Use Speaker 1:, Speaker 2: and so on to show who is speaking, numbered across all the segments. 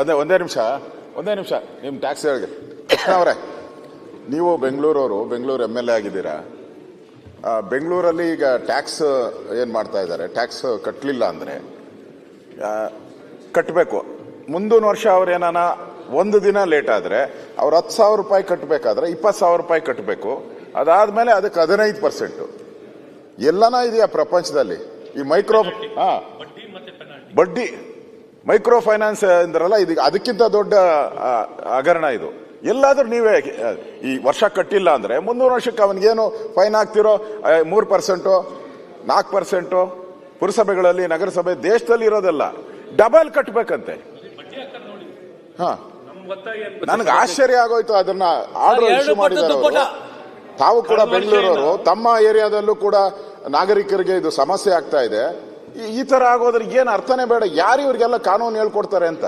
Speaker 1: ಒಂದೇ ಒಂದೇ ನಿಮಿಷ ಒಂದೇ ನಿಮಿಷ. ನಿಮ್ಮ ಟ್ಯಾಕ್ಸ್ ಹೇಳಿ ಅವರೇ ನೀವು ಬೆಂಗಳೂರವರು ಬೆಂಗಳೂರು ಎಂ ಎಲ್ ಎ ಆಗಿದ್ದೀರಾ? ಬೆಂಗಳೂರಲ್ಲಿ ಈಗ ಟ್ಯಾಕ್ಸ್ ಏನು ಮಾಡ್ತಾ ಇದ್ದಾರೆ? ಟ್ಯಾಕ್ಸ್ ಕಟ್ಟಲಿಲ್ಲ ಅಂದರೆ ಕಟ್ಟಬೇಕು ಮುಂದಿನ ವರ್ಷ ಅವ್ರೇನಾನ ಒಂದು ದಿನ ಲೇಟ್ ಆದರೆ ಅವ್ರು ಹತ್ತು ಸಾವಿರ ರೂಪಾಯಿ ಕಟ್ಟಬೇಕಾದ್ರೆ ಇಪ್ಪತ್ತು ಸಾವಿರ ರೂಪಾಯಿ ಕಟ್ಟಬೇಕು ಅದಾದಮೇಲೆ ಅದಕ್ಕೆ ಹದಿನೈದು ಪರ್ಸೆಂಟು ಎಲ್ಲನ ಇದೆಯಾ ಪ್ರಪಂಚದಲ್ಲಿ? ಈ ಮೈಕ್ರೋ ಹಾಂ. ಬಡ್ಡಿ ಮೈಕ್ರೋ ಫೈನಾನ್ಸ್ ಅಂದ್ರಲ್ಲ ಇದು ಅದಕ್ಕಿಂತ ದೊಡ್ಡ ಹಗರಣ ಇದು. ಎಲ್ಲಾದರೂ ನೀವೇ ಈ ವರ್ಷ ಕಟ್ಟಿಲ್ಲ ಅಂದರೆ ಮುನ್ನೂರು ವರ್ಷಕ್ಕೆ ಅವನಿಗೇನು ಫೈನ್ ಹಾಕ್ತಿರೋ ಆ, ಮೂರು ಪರ್ಸೆಂಟು ನಾಲ್ಕು ಪರ್ಸೆಂಟು ಪುರಸಭೆಗಳಲ್ಲಿ ನಗರಸಭೆ ದೇಶದಲ್ಲಿ ಇರೋದಲ್ಲ ಡಬಲ್ ಕಟ್ಟಬೇಕಂತೆ ಹಾ. ನನಗೆ ಆಶ್ಚರ್ಯ ಆಗೋಯ್ತು ಅದನ್ನ ಆರ್ಡರ್ ಇಶ್ಯೂ ಮಾಡಿದ್ದಾರೆ. ತಾವು ಕೂಡ ಬೆಂಗಳೂರವರು ತಮ್ಮ ಏರಿಯಾದಲ್ಲೂ ಕೂಡ ನಾಗರಿಕರಿಗೆ ಇದು ಸಮಸ್ಯೆ ಆಗ್ತಾ ಇದೆ. ಈ- ಈ ತರ ಆಗೋದ್ರೆ ಏನು ಅರ್ಥನೇ ಬೇಡ. ಯಾರು ಇವ್ರಿಗೆಲ್ಲ ಕಾನೂನು ಹೇಳ್ಕೊಡ್ತಾರೆ ಅಂತ?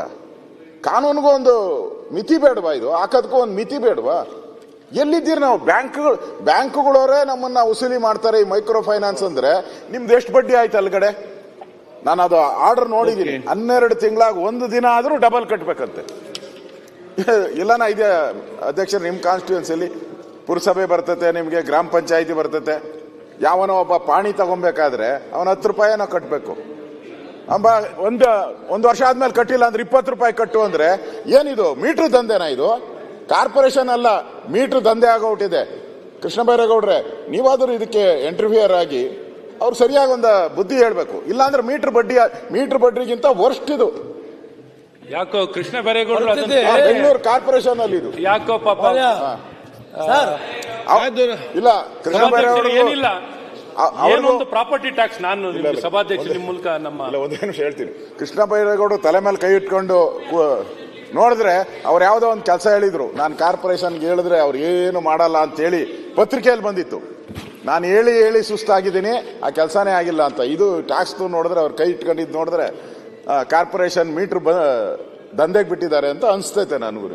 Speaker 1: ಕಾನೂನಿಗೂ ಒಂದು ಮಿತಿ ಬೇಡವಾ ಇದು? ಹಾಕೋದಕ್ಕೂ ಒಂದು ಮಿತಿ ಬೇಡವಾ? ಎಲ್ಲಿದ್ದೀರಿ ನಾವು? ಬ್ಯಾಂಕ್ಗಳು ಬ್ಯಾಂಕ್ಗಳವರೇ ನಮ್ಮನ್ನ ವಸೂಲಿ ಮಾಡ್ತಾರೆ ಈ ಮೈಕ್ರೋ ಫೈನಾನ್ಸ್ ಅಂದ್ರೆ. ನಿಮ್ದು ಎಷ್ಟು ಬಡ್ಡಿ ಆಯ್ತು ಅಲ್ಗಡೆ? ನಾನು ಅದು ಆರ್ಡರ್ ನೋಡಿದ್ದೀನಿ. ಹನ್ನೆರಡು ತಿಂಗಳಾಗ ಒಂದು ದಿನ ಆದರೂ ಡಬಲ್ ಕಟ್ಟಬೇಕಂತೆ ಇಲ್ಲನಾ ಇದೆ ಅಧ್ಯಕ್ಷ ನಿಮ್ಮ ಕಾನ್ಸ್ಟಿಟ್ಯೂನ್ಸಿಲಿ ಪುರಸಭೆ ಬರ್ತತೆ ನಿಮಗೆ ಗ್ರಾಮ ಪಂಚಾಯಿತಿ ಬರ್ತತೆ. ಯಾವನೋ ಒಬ್ಬ ಪಾಣಿ ತಗೊಬೇಕಾದ್ರೆ ಅವನ ಹತ್ತು ರೂಪಾಯಿನ ಕಟ್ಟಬೇಕು ಅಂಬ ಒಂದು ಒಂದು ವರ್ಷ ಆದ್ಮೇಲೆ ಕಟ್ಟಿಲ್ಲ ಅಂದ್ರೆ ಇಪ್ಪತ್ತು ರೂಪಾಯಿ ಕಟ್ಟು ಅಂದ್ರೆ ಏನಿದು? ಮೀಟ್ರ್ ದಂಧೆನಾ ಇದು? ಕಾರ್ಪೊರೇಷನ್ ಅಲ್ಲ ಮೀಟ್ರ್ ದಂಧೆ ಆಗೋಗ್ಬಿಟ್ಟಿದೆ ಕೃಷ್ಣ ಬೈರೇಗೌಡ್ರೆ ನೀವಾದರೂ ಇದಕ್ಕೆ ಇಂಟರ್ವ್ಯೂಯರ್ ಆಗಿ ಅವ್ರು ಸರಿಯಾಗಿ ಒಂದು ಬುದ್ಧಿ ಹೇಳ್ಬೇಕು. ಇಲ್ಲಾಂದ್ರೆ ಮೀಟ್ರ್ ಬಡ್ಡಿ ಮೀಟ್ರ್ ಬಡ್ಡಿಗಿಂತ ವರ್ಸ್ಟ್ ಇದು.
Speaker 2: ಯಾಕೋ ಕೃಷ್ಣ ಬೈರೇಗೌಡರು
Speaker 1: ಬೆಂಗಳೂರು ಕಾರ್ಪೊರೇಷನ್ ಅಲ್ಲಿ ಇದು.
Speaker 2: ಯಾಕೋ ಪಾಪ
Speaker 1: ಇಲ್ಲ ಕೃಷ್ಣ
Speaker 2: ಏನಿಲ್ಲ. ಏನೊಂದು ಪ್ರಾಪರ್ಟಿ ಟ್ಯಾಕ್ಸ್ ನಾನು ಸಭಾಧ್ಯಕ್ಷ
Speaker 1: ಒಂದೇ-
Speaker 2: ನಿಮ್ ಮೂಲಕ ನಮ್ಮ
Speaker 1: ಒಂದೇ ನಿಮಿಷ ಹೇಳ್ತೀನಿ. ಕೃಷ್ಣ ಬೈರೇಗೌಡರು ತಲೆ ಮೇಲೆ ಕೈ ಇಟ್ಕೊಂಡು ನೋಡಿದ್ರೆ ಅವ್ರು ಯಾವುದೋ ಒಂದು ಕೆಲಸ ಹೇಳಿದ್ರು. ನಾನು ಕಾರ್ಪೊರೇಷನ್ಗೆ ಹೇಳಿದ್ರೆ ಅವ್ರು ಏನು ಮಾಡಲ್ಲ ಅಂತ ಹೇಳಿ ಪತ್ರಿಕೆಯಲ್ಲಿ ಬಂದಿತ್ತು. ನಾನು ಹೇಳಿ ಹೇಳಿ ಸುಸ್ತಾಗಿದ್ದೀನಿ. ಆ ಕೆಲಸನೇ ಆಗಿಲ್ಲ ಅಂತ. ಇದು ಟ್ಯಾಕ್ಸ್ ನೋಡಿದ್ರೆ ಅವ್ರು ಕೈ ಇಟ್ಕೊಂಡಿದ್ದು ನೋಡಿದ್ರೆ ಕಾರ್ಪೊರೇಷನ್ ಮೀಟರ್ ದಂಧೆಗೆ ಬಿಟ್ಟಿದ್ದಾರೆ ಅಂತ ಅನಿಸ್ತೈತೆ ನನಗೂ